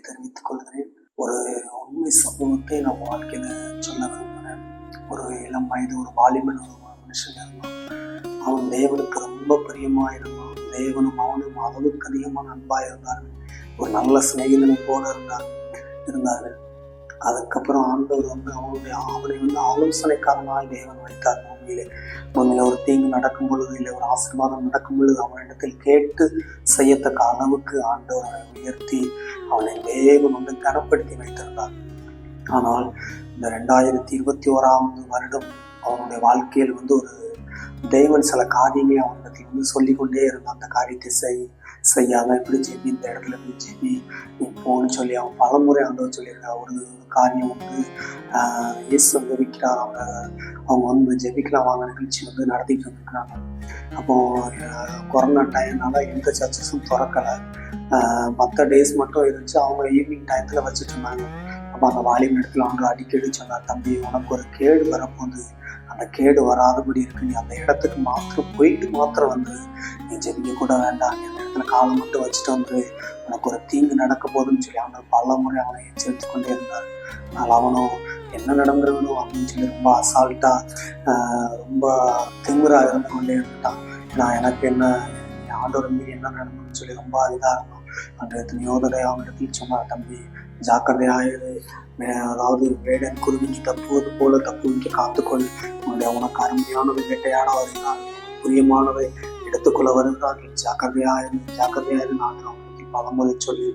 அன்பின் தெரிவித்துக் கொள்கிறேன் ஒரு உண்மை சம்பவத்தை நான் வாழ்க்கையில சொல்ல விரும்புகிறேன். ஒரு இளம் வயது ஒரு வாலிபன் ஒரு மனுஷன் இருந்தான். அவன் தேவனுக்கு ரொம்ப பிரியமா இருந்தான். தேவனும் அவனும் அளவுக்கு அதிகமான அன்பா இருந்தார்கள். ஒரு நல்ல சிநேகிதனை போல இருந்தார் இருந்தார்கள். அதுக்கப்புறம் ஆண்டவர் வந்து அவனுடைய அவனை வந்து ஆலோசனைக்காரனாய் தேவன் வைத்தார் பூமியிலே. பூமியில ஒரு தீங்கு நடக்கும் பொழுது இல்லை ஒரு ஆசீர்வாதம் நடக்கும் பொழுது அவனிடத்தில் கேட்டு செய்யத்தக்க அளவுக்கு ஆண்டவர் அவனை உயர்த்தி அவனை தேவன் வந்து கனப்படுத்தி வைத்திருந்தார். ஆனால் இந்த ரெண்டாயிரத்தி இருபத்தி ஓராவது வருடம் அவனுடைய வாழ்க்கையில் வந்து ஒரு தேவன் சில காரியங்களை அவனிடத்தில் வந்து சொல்லிக்கொண்டே இருந்தான் அந்த காரியத்தை செய் செய்யாம இப்படி ஜெபி இந்த இடத்துல போய் ஜெபி நீ போன்னு சொல்லி அவன் பலமுறை ஆண்டவர் சொல்லியிருக்கா ஒரு காரியம் வந்து இயேசு வந்து விற்கிறார் அவங்க அவங்க வந்து ஜெபிக்கலாம் வாங்க நிகழ்ச்சி வந்து நடத்திட்டு இருந்திருக்கிறாங்க அப்போ கொரோனா டைம்னால எந்த சர்ச்சஸும் திறக்கலை. மற்ற டேஸ் மட்டும் இருந்துச்சு. அவங்க ஈவினிங் டயத்தில் வச்சுட்டு இருந்தாங்க. அப்போ அந்த வாலிப இடத்துல அவங்க அடிக்கடி சொன்னார் தம்பி உனக்கு ஒரு கேடு வரப்போகுது. அந்த கேடு வராதபடி இருக்கு. நீ அந்த இடத்துக்கு மாத்திரம் போயிட்டு மாத்திரம் வந்து நீ ஜெபிக்க கூட வேண்டாம். இத்தனை காலம் மட்டும் வச்சுட்டு வந்து உனக்கு ஒரு தீங்கு நடக்க போகுதுன்னு சொல்லி அவனை பல முறை அவனை எச்சரித்து கொண்டே இருந்தார் ஆனால் அவனும் என்ன நடந்துருக்கணும் அப்படின்னு சொல்லி ரொம்ப அசால்ட்டா ரொம்ப திமிரா இருந்து கொண்டே இருந்துட்டான். நான் எனக்கு என்ன ஆண்டோர் மீறி என்ன நடந்ததுன்னு சொல்லி ரொம்ப இதாக இருந்தான் அந்த எத்தனையோ தடவை சொன்னார் தம்பி ஜாக்கிரதையாயிரு அதாவது வேடன் குருவிக்கு தப்புவது போல தப்புவிக்க காத்துக்கொள். உன்னுடைய உனக்கு அருமையானது வேட்டையாட வருகிறான் பிரியமானதை எடுத்துக்கொள்ள வருகிறார்கள் ஜாக்கிரதையாயிரு ஜாக்கிரதையாயிரு நான் அவனுக்கு பலமுறை சொல்லி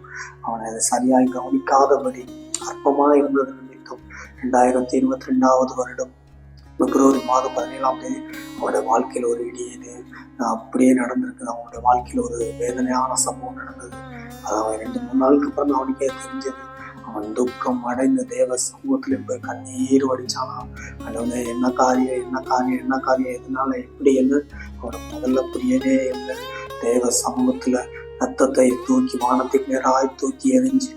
அவனை அதை சரியாய் கவனிக்காதபடி அற்பமாக இருந்தது நிமித்தம் ரெண்டாயிரத்தி இருபத்தி ரெண்டாவது வருடம் பிப்ரவரி மாதம் பதினேழாம் தேதி அவனுடைய வாழ்க்கையில் ஒரு இடியது அப்படியே நடந்திருக்குது அவனுடைய வாழ்க்கையில் ஒரு வேதனையான சம்பவம் நடந்தது. அது அவன் ரெண்டு மூணு நாளுக்கு அப்புறம் தான் அவனுக்கே தெரிஞ்சது. அவன் துக்கம் அடைந்த தேவ சமூகத்துல போய் கண்ணீர் வடிச்சானாம் அதாவது என்ன காரியம் என்ன காரியம் என்ன காரியம் எதனால எப்படி என்ன அவனுக்கு முதல்ல புரியவே இல்லை. தேவ சமூகத்துல ரத்தத்தை தூக்கி வானத்துக்கு நேராய் தூக்கி எரிஞ்சு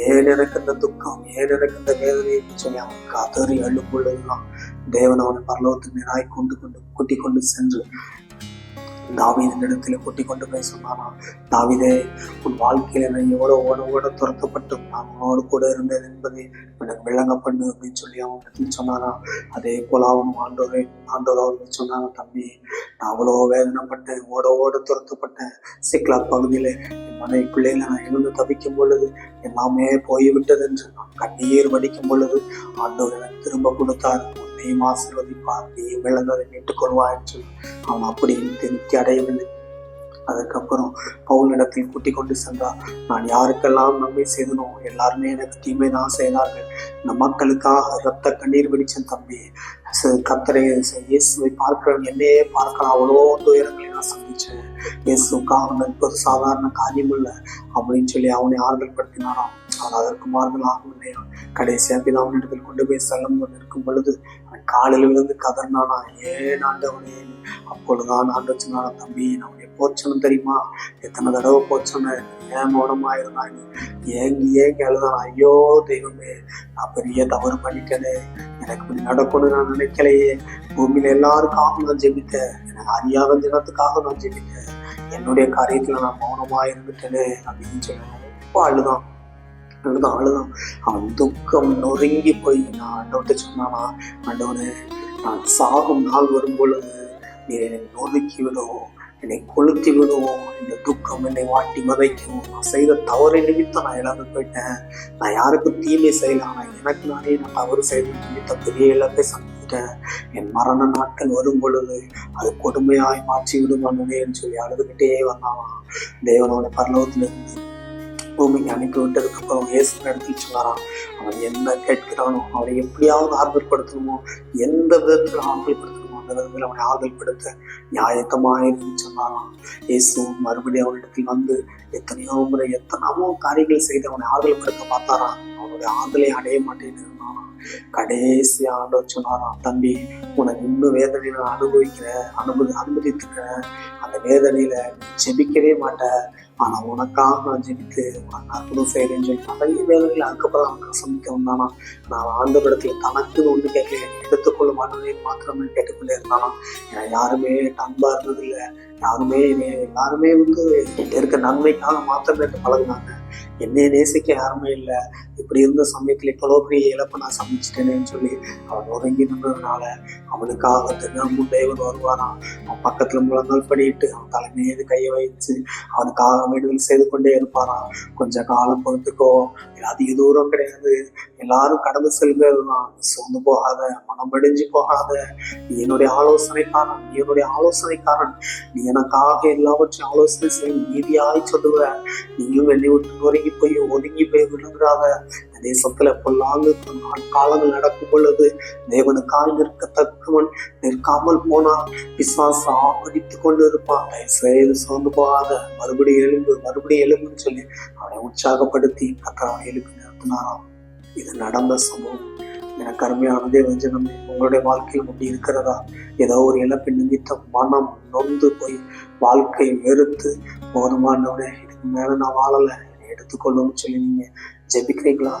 ஏன் எனக்கு இந்த துக்கம் ஏன் எனக்கு இந்த வேதனைன்னு சொல்லி அவன் கதறி அழும் தேவன் அவனை பரலோகத்துக்கு நேராய் கொண்டு கொண்டு கூட்டி கொண்டு சென்று தாவீதின் இடத்துல கொண்டு போய் சொன்னானா தாவிதே உன் வாழ்க்கையில நான் எவ்வளோ ஓட ஓட துரத்தப்பட்டும் நான் உன்னோடு கூட இருந்தேன் என்பதை எனக்கு விளங்க பண்ணு அப்படின்னு சொல்லி அவன் இடத்துல சொன்னானா. அதே போல அவன் ஆண்டோரே ஆண்டோர் அவருக்கு சொன்னாங்க தம்பி நான் அவ்வளோ வேதனைப்பட்டேன் ஓட ஓட துரத்தப்பட்டேன். சிக்லா பகுதியில் என் மனைவி பிள்ளைகளை நான் இருந்து தவிக்கும் பொழுது எல்லாமே போய்விட்டது என்று நான் கண்ணீர் வடிக்கும் பொழுது ஆண்டோர் எனக்கு திரும்ப கொடுத்தார். உன்னையும் ஆசீர்வதிப்பார் நீ விளங்கதை மீட்டுக் கொள்வாய் அவன் அப்படி திருப்தி அடையவில்லை. அதுக்கப்புறம் பவுலிடத்தில் கூட்டிக் கொண்டு சென்றார் நான் யாருக்கெல்லாம் நன்மை செய்தனோ எல்லாருமே எனக்கு தீமை தான் செய்தார்கள். இந்த மக்களுக்காக ரத்த கண்ணீர் வெடிச்சன் தம்பி. ச- இயேசுவை பார்க்கிறவன் என்னையே பார்க்கலாம் அவ்வளோ துயரங்களை நான் சந்திச்சேன். இயேசுக்காக நிற்பது சாதாரண காரியம் இல்லை அப்படின்னு சொல்லி அவனை ஆறுதல் படுத்தினாராம் ஆனால் அதற்கு மாறுதல் ஆகவில்லை கடைசியாக பிதாவினிடத்தில் கொண்டு போய் செல்லும் இருக்கும் பொழுது காலில் விழுந்து கதர்னானா ஏன் ஆண்டவனே அப்பொழுதுதான் ஆண்டு சொன்னானா தம்பி நான் உன்னை போச்சணும் தெரியுமா? எத்தனை தடவை போச்சோன்னு ஏன் மௌனமா இருந்தாங்க ஏங்கி ஏங்கி அழுதான் ஐயோ தெய்வமே நான் பெரிய தவறு பண்ணிட்டேனே. எனக்கு இப்படி நடக்கணும்னு நான் நினைக்கலையே. பூமியில எல்லாருக்காக நான் ஜெபித்தேன். எனக்கு அறியாத தினத்துக்காக நான் ஜெபித்தேன். என்னுடைய காரியத்துல நான் மௌனமா இருந்துட்டேனே அப்படின்னு சொல்லி ரொம்ப அழுதான். அழுதான் அழுதான். அவன் துக்கம் நொறுங்கி போய் நான் ஆண்டவர்கிட்ட சொன்னானா? ஆண்டவனே நான் சாகும் நாள் வரும் பொழுது நீ என்னை நொறுக்கி விடுவோம் என்னை கொளுத்தி விடுவோம் இந்த துக்கம் என்னை வாட்டி மதைக்கும் நான் செய்த தவறு நிமித்தம் நான் இழந்து போயிட்டேன். நான் யாருக்கும் தீமை செய்யலாம் ஆனால் எனக்கு நானே நான் தவறு செய்த நிமித்த பெரிய இழப்பை சந்தித்தேன் என் மரண நாட்கள் வரும் பொழுது அது கொடுமையாய் மாற்றி விடுவானேன்னு சொல்லி அழுதுகிட்டே வந்தானா. தேவனோட பரலோகத்திலிருந்து பூமிக்கு அனுப்பி விட்டதுக்கு அப்புறம் இயேசு நடத்தி சொன்னாராம் அவன் என்ன கேட்கிறானோ அவனை எப்படியாவது ஆறுதல்படுத்தணுமோ எந்த விதத்தில் ஆறுதல்படுத்தணுமோ அந்த விதத்தில் அவனை ஆதல்படுத்த நியாயத்தமாக சொன்னாராம் இயேசு மறுபடியும் அவனிடத்தில் வந்து எத்தனையோ முறை எத்தனையோ காரியங்கள் செய்து அவனை ஆறுதல்படுத்த பார்த்தாராம் அவனுடைய ஆறுதலை அடைய மாட்டேன்னு இருந்தானாம் கடைசி ஆண்டவர் சொன்னாராம் தம்பி உனக்கு இன்னும் வேதனையில நான் அனுபவிக்கிறேன் அனுபவி அனுமதித்துக்கிறேன் அந்த வேதனையில ஜெபிக்கவே மாட்டேன் ஆனா உனக்காக நான் ஜெபித்து உனக்கு அற்புதம் செய்யறேன்னு சொல்லி நிறைய வேதனைகள் அதுக்கப்புறம் அவனுக்கு சந்திக்க வந்தானா. நான் ஆண்டு இடத்துல தனக்குன்னு ஒன்று கேட்கல. எடுத்துக்கொள்ள மாட்டேன்னு மாத்திரமே கேட்டுக்கொண்டே இருந்தானா ஏன்னா யாருமே அன்பா இருந்ததில்லை. யாருமே எல்லாருமே வந்து இருக்க நன்மைக்காக மாத்திரமே பழகினாங்க பழகுனாங்க. என்னை நேசிக்க யாருமே இல்லை. இப்படி இருந்த சமயத்தில் இவ்வளோ பெரிய இழப்பை நான் சமைச்சிட்டேனேன்னு சொல்லி அவன் உறங்கி நின்றதுனால அவனுக்காக தினமும் தேவன் வருவாராம். அவன் பக்கத்தில் முழங்கால் பண்ணிட்டு அவன் தலை மீது கையை வைத்து அவனுக்காக வேண்டுதல் செய்து கொண்டே இருப்பாராம். கொஞ்ச காலம் பொறுத்துக்கோ அதிக தூரம் கிடையாது. எல்லாரும் கடந்து செல்கிறது தான் சோர்ந்து போகாத மனம் அடிஞ்சு போகாத. நீ என்னுடைய ஆலோசனைக்காரன் நீ என்னுடைய ஆலோசனைக்காரன். நீ எனக்காக எல்லாவற்றையும் ஆலோசனை செய்யும் நீதியாய் சொல்லுவ. நீயும் என்னை விட்டு போய் ஒதுங்கி போய் விழுகிறாங்க தேசத்துல பொல்லாங்கு காலங்கள் நடக்கும் பொழுது தேவனுக்காய் நிற்கத்தக்கவன் நிற்காமல் போனால் பிசாசு ஆடித்து கொண்டு இருப்பான் தயவு சோர்ந்து போகாத மறுபடியும் எழும்பு மறுபடியும் எழும்புன்னு சொல்லி அவனை உற்சாகப்படுத்தி கத்தர் அவனை எழுப்பி நிறுத்தினாராம். இது நடந்த சம்பவம். எனக்கு அருமையானதே வஞ்சனம் உங்களுடைய வாழ்க்கையில் அப்படி இருக்கிறதா? ஏதோ ஒரு இழப்பை நிமித்தம் மனம் நொந்து போய் வாழ்க்கை வெறுத்து போதுமானவனே இதுக்கு மேல நான் வாழலை. எடுத்துக்கொள்ளும்னு சொல்லி நீங்க ஜெபிக்கிறீங்களா?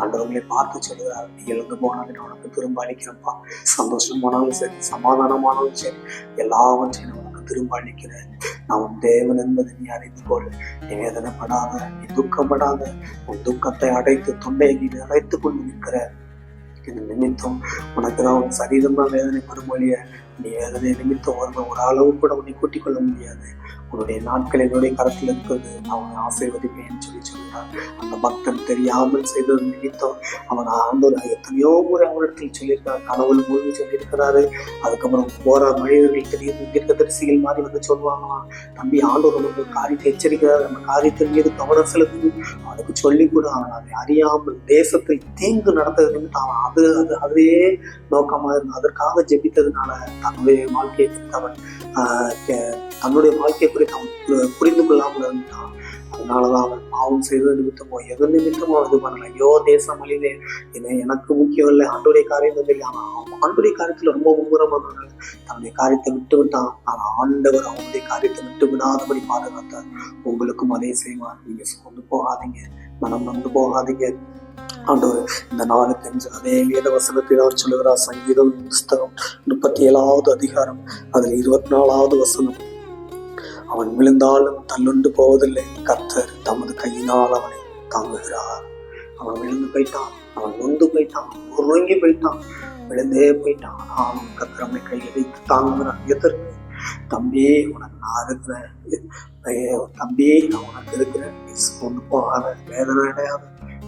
ஆண்டவர்களை பார்த்து சொல்லுகிறார். நீ எழுந்து போனாலும் நான் உனக்கு திரும்ப அளிக்கிறேன்ப்பா. சந்தோஷமானாலும் சரி சமாதானமானாலும் சரி எல்லாவற்றையும் நான் உனக்கு திரும்ப அளிக்கிறேன். நான் உன் தேவன் என்பதை நீ அறிந்து கொள். நீ வேதனைப்படாத நீ துக்கப்படாத உன் துக்கத்தை அடைத்து தொண்டையை நீ நிறைத்து கொண்டு நிற்கிற இந்த நிமித்தம் உனக்கு தான் உன் சரீரம் தான் வேதனைப்படும் வழிய நீ வேதனை நிமித்தம் ஒரு ஒரு அளவு கூட உன்னை கூட்டிக் கொள்ள முடியாது. உன்னுடைய நாட்கள் என்னுடைய கரத்தில் இருக்கிறது. அவனை உன்னை ஆசீர்வதிப்பேன்னு சொல்லி சொல்கிறார். அந்த பக்தன் தெரியாமல் செய்தது நினைத்தோம் அவன் ஆண்டவர் எத்தனையோ முறை அவனிடத்தில் சொல்லியிருக்கார் கடவுள் மூழ்கி சொல்லியிருக்கிறாரு. அதுக்கப்புறம் போற மனிதர்கள் தெரியும் தீர்க்க தரிசிகள் மாதிரி வந்து சொல்லுவாங்களாம். தம்பி ஆண்டவர் நமக்கு காரியத்தை எச்சரிக்கிறார். நம்ம காரியத்தின் மீது கவனம் செலுத்தி அவனுக்கு சொல்லி கூட அவன் அதை அறியாமல் தேசத்தில் தீங்கு நடந்தது நிமித்தம் அவன் அது அது அதே நோக்கமாக இருந்தான். அதற்காக ஜெபித்ததுனால தன்னுடைய வாழ்க்கையை அவன் ஆஹ் தன்னுடைய வாழ்க்கையை குறித்து அவன் புரிந்து கொள்ளாமல் இருந்தான். அதனாலதான் அவன் பாவம் செய்த நிமித்தமோ எது நிமித்தமோ இது பண்ணல. ஐயோ தேசம் அழிவே என்ன எனக்கு முக்கியம் இல்லை ஆண்டுடைய காரியம் இல்லை ஆனா ஆண்டுடைய காரியத்துல ரொம்ப மும்முரமாக தன்னுடைய காரியத்தை விட்டு விட்டான். ஆனா ஆண்டவர் அவனுடைய காரியத்தை விட்டு விடாதபடி பாதுகாத்தார். உங்களுக்கும் அதே செய்வார். நீங்க சோர்ந்து போகாதீங்க. மனம் நொந்து போகாதீங்க. ஆண்டவர் இந்த நாளுக்கு அஞ்சு அதே வேத வசனத்தில் அவர் சொல்லுகிறார். சங்கீதம் புஸ்தகம் முப்பத்தி ஏழாவது அதிகாரம் அதில் இருபத்தி நாலாவது வசனம். அவன் விழுந்தாலும் தள்ளுண்டு போவதில்லை. கத்தர் தமது கையினால் அவனை தாங்குகிறார். அவன் விழுந்து போயிட்டான். அவன் நொந்து போயிட்டான். உறங்கி போயிட்டான். விழுந்தே போயிட்டான். அவன் கத்தர் அவனை கையில் வைத்து தாங்குகிறான் எதற்கு? தம்பி உனக்கு நான் இருக்கிறேன் தம்பியே தம்பி நான் உனக்கு இருக்கிறேன் நீ கொண்டு போகாத வேதனை அடையாத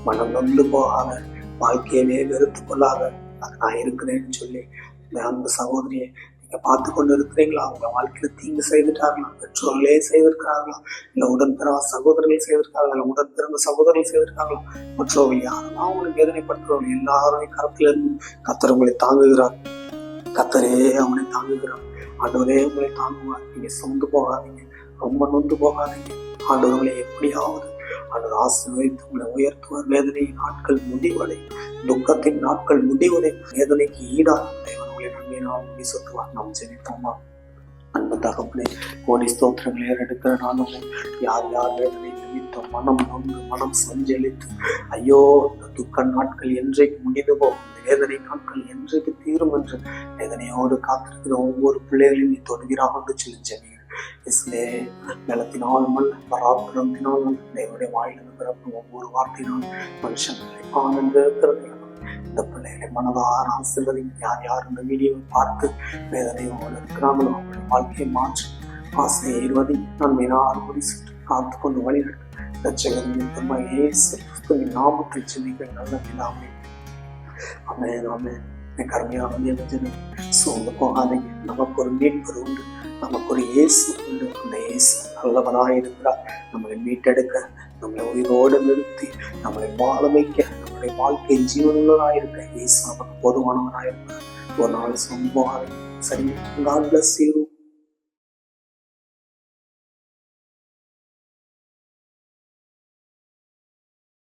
மனம் நொந்து போகாத வாழ்க்கையிலே வெறுத்து கொள்ளாத அது நான் இருக்கிறேன்னு சொல்லி அந்த அன்பு சகோதரியை நீங்க பார்த்து கொண்டு இருக்கிறீங்களா அவங்க வாழ்க்கையில தீங்கு செய்துட்டார்களா? பெற்றோர்களே செய்திருக்கிறார்களா? இல்ல உடன்பிறவா சகோதரர்கள் செய்திருக்காங்களா இல்ல உடன் பிறந்த சகோதரர்கள் செய்திருக்காங்களா மற்றவர்கள் யாரெல்லாம் அவங்களுக்கு வேதனைப்படுத்துறவர்கள் எல்லாருமே கரத்துல இருந்து கத்தர் உங்களை தாங்குகிறார். கத்தரே அவனை தாங்குகிறார். ஆண்டவரே உங்களை தாங்குவார். நீங்க சொந்து போகாதீங்க. ரொம்ப நொந்து போகாதீங்க. ஆண்டவர்களை எப்படியாவது ஆண்டவர் ஆசீர்வதித்து உங்களை உயர்த்துவார். வேதனையின் நாட்கள் முடிவடை துக்கத்தின் நாட்கள் முடிவடை வேதனைக்கு ஈடாக தேவன் உங்களை நன்மையினால் சுற்றுவார் நாம் ஜெபிப்போமா? அன்பு தகப்பனே கோடி ஸ்தோத்திரங்களை எடுக்கிற நானும் யார் யார் வேதனை நிமித்தம் மனம் நொந்து மனம் சஞ்சலித்து ஐயோ இந்த துக்க நாட்கள் என்றைக்கு முடிந்தவோ இந்த வேதனை நாட்கள் என்றைக்கு தீரும் என்று வேதனையோடு காத்திருக்கிற ஒவ்வொரு பிள்ளைகளையும் நீ தொடுகிறாக என்று சொல்லி ஜெபிக்கிறேன். இஸ்லே பலத்தினாலும் அல்ல பராக்கிரமத்தினாலும் தேவனுடைய வாயிலிருந்து பிறப்பு ஒவ்வொரு வார்த்தையினாலும் மனுஷன் ஆனந்த இருக்கிறது. இந்த பிள்ளைகளை மனதார ஆசிர்வதிங்க. யார் யார் இந்த வீடியோவை பார்த்து வேதனை வேதனையோடு இருக்கிறாங்களோ அவங்களுடைய வாழ்க்கையை மாற்றி ஆசையை இருவதை நன்மை நாள் முடி சுற்றி காத்து கொண்டு வழிநடத்த. ரட்சகரின் திரும்ப இயேசு கிறிஸ்துவின் நாமத்தில் நல்ல பிதாவே. அமேன் அமேன் எனக்கு அருமையான தேவஜன சோர்ந்து போகாதீங்க. நமக்கு ஒரு மீட்பர் உண்டு. நமக்கு ஒரு இயேசு உண்டு. அந்த இயேசு நல்லவனாக இருக்கிறார் நம்மளை மீட்டெடுக்க நம்மளை உயிரோடு நிறுத்தி நம்மளை வாழ வைக்க நம்மளுடைய வாழ்க்கை ஜீவனுள்ளதாக இருக்க இயேசு நமக்கு போதுமானவராக இருக்கிறார் ஒரு நாள் சம்பவம். சரி காட் பிளஸ் யூ